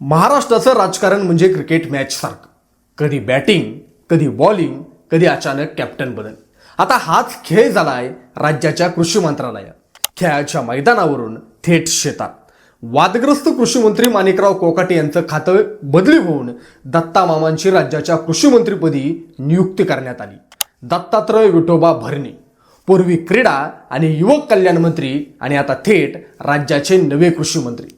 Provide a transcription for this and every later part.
महाराष्ट्राचं राजकारण म्हणजे क्रिकेट मॅच सारखं कधी बॅटिंग कधी बॉलिंग कधी अचानक कॅप्टन बदल. आता हाच खेळ झालाय राज्याच्या कृषी मंत्रालयात. खेळाच्या मैदानावरून थेट शेतात. वादग्रस्त कृषी मंत्री माणिकराव कोकाटे यांचं खातं बदली होऊन दत्ता मामांची राज्याच्या कृषी मंत्रीपदी नियुक्ती करण्यात आली. दत्तात्रय विठोबा भरणे. पूर्वी क्रीडा आणि युवक कल्याण मंत्री आणि आता थेट राज्याचे नवे कृषी मंत्री.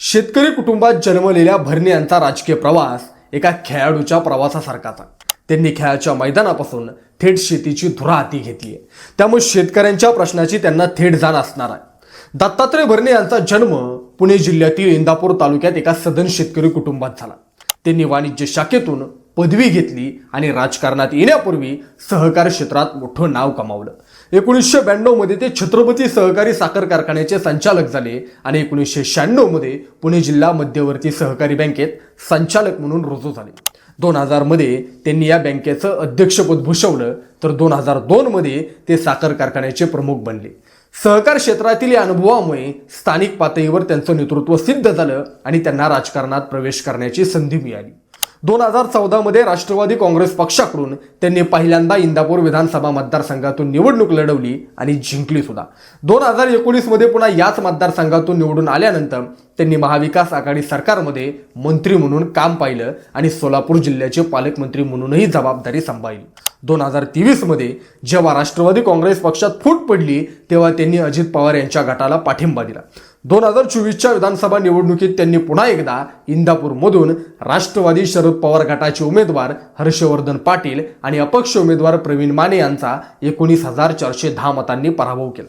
शेतकरी कुटुंबात जन्मलेल्या भरणे यांचा राजकीय प्रवास एका खेळाडूच्या प्रवासासारखाचा. त्यांनी खेळाच्या मैदानापासून थेट शेतीची धुरा हाती घेतली आहे. त्यामुळे शेतकऱ्यांच्या प्रश्नाची त्यांना थेट जाण असणार आहे. दत्तात्रय भरणे यांचा जन्म पुणे जिल्ह्यातील इंदापूर तालुक्यात एका सदन शेतकरी कुटुंबात झाला. त्यांनी वाणिज्य शाखेतून पदवी घेतली आणि राजकारणात येण्यापूर्वी सहकार क्षेत्रात मोठं नाव कमावलं. एकोणीसशे ब्याण्णवमध्ये ते छत्रपती सहकारी साखर कारखान्याचे संचालक झाले आणि एकोणीसशे शहाण्णवमध्ये पुणे जिल्हा मध्यवर्ती सहकारी बँकेत संचालक म्हणून रुजू झाले. दोन हजारमध्ये त्यांनी या बँकेचं अध्यक्षपद भूषवलं तर दोन हजार दोनमध्ये ते साखर कारखान्याचे प्रमुख बनले. सहकार क्षेत्रातील या अनुभवामुळे स्थानिक पातळीवर त्यांचं नेतृत्व सिद्ध झालं आणि त्यांना राजकारणात प्रवेश करण्याची संधी मिळाली. दोन हजार चौदामध्ये राष्ट्रवादी काँग्रेस पक्षाकडून त्यांनी पहिल्यांदा इंदापूर विधानसभा मतदारसंघातून निवडणूक लढवली आणि जिंकली सुद्धा. दोन हजार एकोणीसमध्ये पुन्हा याच मतदारसंघातून निवडून आल्यानंतर त्यांनी महाविकास आघाडी सरकारमध्ये मंत्री म्हणून काम पाहिलं आणि सोलापूर जिल्ह्याचे पालकमंत्री म्हणूनही जबाबदारी सांभाळली. दोन हजार तेवीसमध्ये जेव्हा राष्ट्रवादी काँग्रेस पक्षात फूट पडली तेव्हा त्यांनी अजित पवार यांच्या गटाला पाठिंबा दिला. दोन हजार चोवीसच्या विधानसभा निवडणुकीत त्यांनी पुन्हा एकदा इंदापूरमधून राष्ट्रवादी शरद पवार गटाचे उमेदवार हर्षवर्धन पाटील आणि अपक्ष उमेदवार प्रवीण माने यांचा एकोणीस हजार चारशे दहा मतांनी पराभव केला.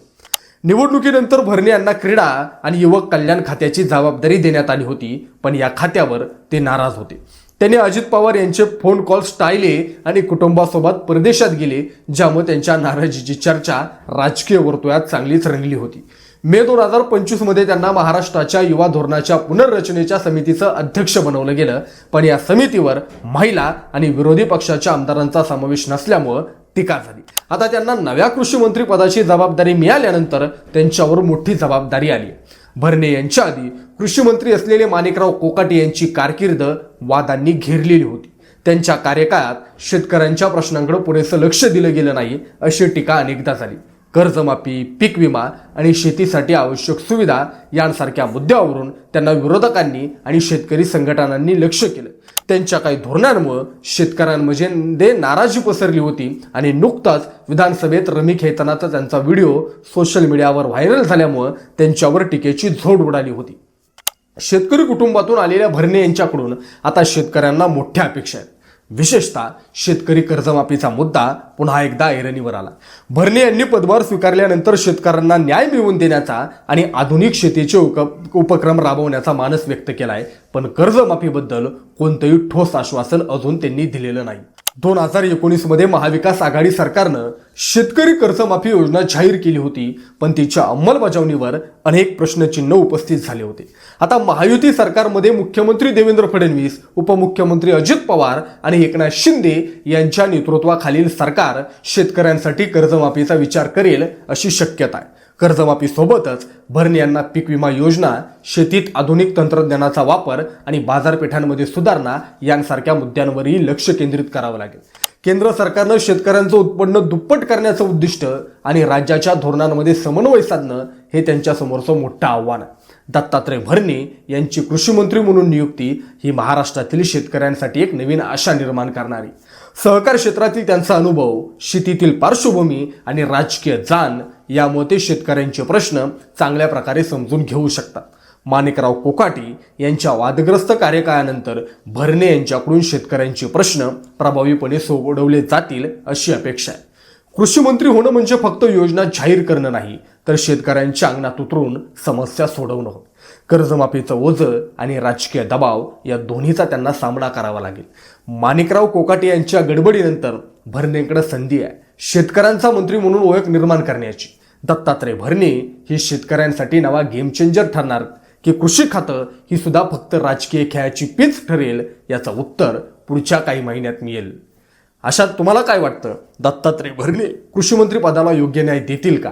निवडणुकीनंतर भरणे यांना क्रीडा आणि युवक कल्याण खात्याची जबाबदारी देण्यात आली होती पण या खात्यावर ते नाराज होते. त्यांनी अजित पवार यांचे फोन कॉल्स टाळले आणि कुटुंबासोबत परदेशात गेले ज्यामुळे त्यांच्या नाराजीची चर्चा राजकीय वर्तुळात चांगलीच रंगली होती. मे दोन हजार पंचवीसमध्ये त्यांना महाराष्ट्राच्या युवा धोरणाच्या पुनर्रचनेच्या समितीचं अध्यक्ष बनवलं गेलं. पण या समितीवर महिला आणि विरोधी पक्षाच्या आमदारांचा समावेश नसल्यामुळं टीका झाली. आता त्यांना नव्या कृषी मंत्री पदाची जबाबदारी मिळाल्यानंतर त्यांच्यावर मोठी जबाबदारी आली. भरणे यांच्या आधी कृषी मंत्री असलेले माणिकराव कोकाटे यांची कारकीर्द वादांनी घेरलेली होती. त्यांच्या कार्यकाळात शेतकऱ्यांच्या प्रश्नांकडे पुरेसं लक्ष दिलं गेलं नाही अशी टीका अनेकदा झाली. कर्जमाफी पीक विमा आणि शेतीसाठी आवश्यक सुविधा यांसारख्या मुद्द्यावरून त्यांना विरोधकांनी आणि शेतकरी संघटनांनी लक्ष केलं. त्यांच्या काही धोरणांमुळं शेतकऱ्यांमध्ये नाराजी पसरली होती आणि नुकताच विधानसभेत रमी खेळतानाचा त्यांचा व्हिडिओ सोशल मीडियावर व्हायरल झाल्यामुळं त्यांच्यावर टीकेची झोड उडाली होती. शेतकरी कुटुंबातून आलेल्या भरणे यांच्याकडून आता शेतकऱ्यांना मोठ्या अपेक्षा आहेत. विशेषतः शेतकरी कर्जमाफीचा मुद्दा पुन्हा एकदा ऐरणीवर आला. भरणे यांनी पदभार स्वीकारल्यानंतर शेतकऱ्यांना न्याय मिळवून देण्याचा आणि आधुनिक शेतीचे उक उपक्रम राबवण्याचा मानस व्यक्त केलाय. पण कर्जमाफीबद्दल कोणतंही ठोस आश्वासन अजून त्यांनी दिलेलं नाही. दोन हजार एकोणीसमध्ये महाविकास आघाडी सरकारनं शेतकरी कर्जमाफी योजना जाहीर केली होती पण तिच्या अंमलबजावणीवर अनेक प्रश्नचिन्ह उपस्थित झाले होते. आता महायुती सरकारमध्ये मुख्यमंत्री देवेंद्र फडणवीस उपमुख्यमंत्री अजित पवार आणि एकनाथ शिंदे यांच्या नेतृत्वाखालील सरकार शेतकऱ्यांसाठी कर्जमाफीचा विचार करेल अशी शक्यता आहे. कर्जमाफी सोबतच भरणे यांना पीक विमा योजना शेतीत आधुनिक तंत्रज्ञानाचा वापर आणि बाजारपेठांमध्ये सुधारणा यांसारख्या मुद्द्यांवरही लक्ष केंद्रित करावं लागेल. केंद्र सरकारनं शेतकऱ्यांचं उत्पन्न दुप्पट करण्याचं उद्दिष्ट आणि राज्याच्या धोरणांमध्ये समन्वय साधणं हे त्यांच्यासमोरचं मोठं आव्हान आहे. दत्तात्रय भरणे यांची कृषी मंत्री म्हणून नियुक्ती ही महाराष्ट्रातील शेतकऱ्यांसाठी एक नवीन आशा निर्माण करणारी. सहकार क्षेत्रातील त्यांचा अनुभव शेतीतील पार्श्वभूमी आणि राजकीय जाण यामुळे ते शेतकऱ्यांचे प्रश्न चांगल्या प्रकारे समजून घेऊ शकतात. माणिकराव कोकाटी यांच्या वादग्रस्त कार्यकाळानंतर भरणे यांच्याकडून शेतकऱ्यांचे प्रश्न प्रभावीपणे सोडवले जातील अशी अपेक्षा आहे. कृषी मंत्री होणं म्हणजे फक्त योजना जाहीर करणं नाही तर शेतकऱ्यांच्या अंगणात उतरून समस्या सोडवणं कर्जमाफीचं ओझं आणि राजकीय दबाव या दोन्हीचा त्यांना सामना करावा लागेल. माणिकराव कोकाटे यांच्या गडबडीनंतर भरणेकडे संधी आहे. शेतकऱ्यांचा मंत्री म्हणून ओळख निर्माण करण्याची. दत्तात्रय भरणे ही शेतकऱ्यांसाठी नवा गेम चेंजर ठरणार की कृषी खातं ही सुद्धा फक्त राजकीय खेळाची पीच ठरेल याचं उत्तर पुढच्या काही महिन्यात मिळेल. अशात तुम्हाला काय वाटतं? दत्तात्रय भरणे कृषी मंत्री पदाला योग्य न्याय देतील का?